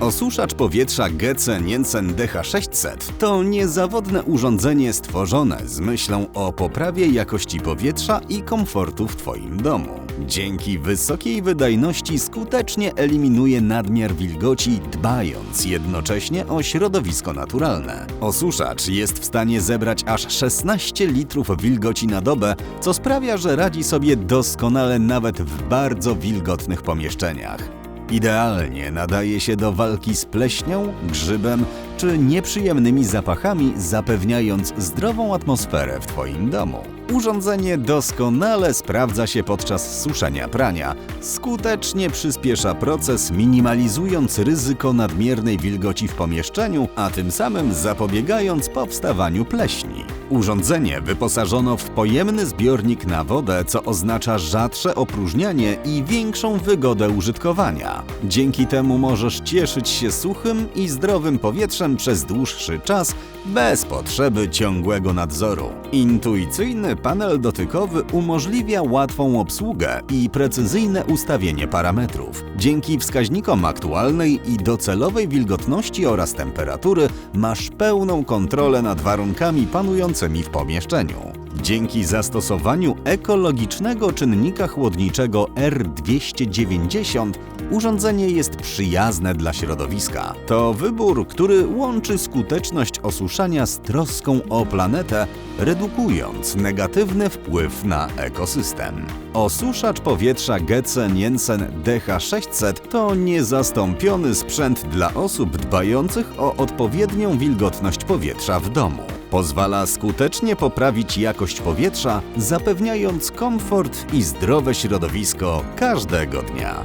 Osuszacz powietrza GC Nielsen DH600 to niezawodne urządzenie stworzone z myślą o poprawie jakości powietrza i komfortu w Twoim domu. Dzięki wysokiej wydajności skutecznie eliminuje nadmiar wilgoci, dbając jednocześnie o środowisko naturalne. Osuszacz jest w stanie zebrać aż 16 litrów wilgoci na dobę, co sprawia, że radzi sobie doskonale nawet w bardzo wilgotnych pomieszczeniach. Idealnie nadaje się do walki z pleśnią, grzybem czy nieprzyjemnymi zapachami, zapewniając zdrową atmosferę w Twoim domu. Urządzenie doskonale sprawdza się podczas suszenia prania, skutecznie przyspiesza proces, minimalizując ryzyko nadmiernej wilgoci w pomieszczeniu, a tym samym zapobiegając powstawaniu pleśni. Urządzenie wyposażono w pojemny zbiornik na wodę, co oznacza rzadsze opróżnianie i większą wygodę użytkowania. Dzięki temu możesz cieszyć się suchym i zdrowym powietrzem przez dłuższy czas, bez potrzeby ciągłego nadzoru. Intuicyjny panel dotykowy umożliwia łatwą obsługę i precyzyjne ustawienie parametrów. Dzięki wskaźnikom aktualnej i docelowej wilgotności oraz temperatury masz pełną kontrolę nad warunkami panującymi w pomieszczeniu. Dzięki zastosowaniu ekologicznego czynnika chłodniczego R290 urządzenie jest przyjazne dla środowiska. To wybór, który łączy skuteczność osuszania z troską o planetę, redukując negatywny wpływ na ekosystem. Osuszacz powietrza GC Nielsen DH600 to niezastąpiony sprzęt dla osób dbających o odpowiednią wilgotność powietrza w domu. Pozwala skutecznie poprawić jakość powietrza, zapewniając komfort i zdrowe środowisko każdego dnia.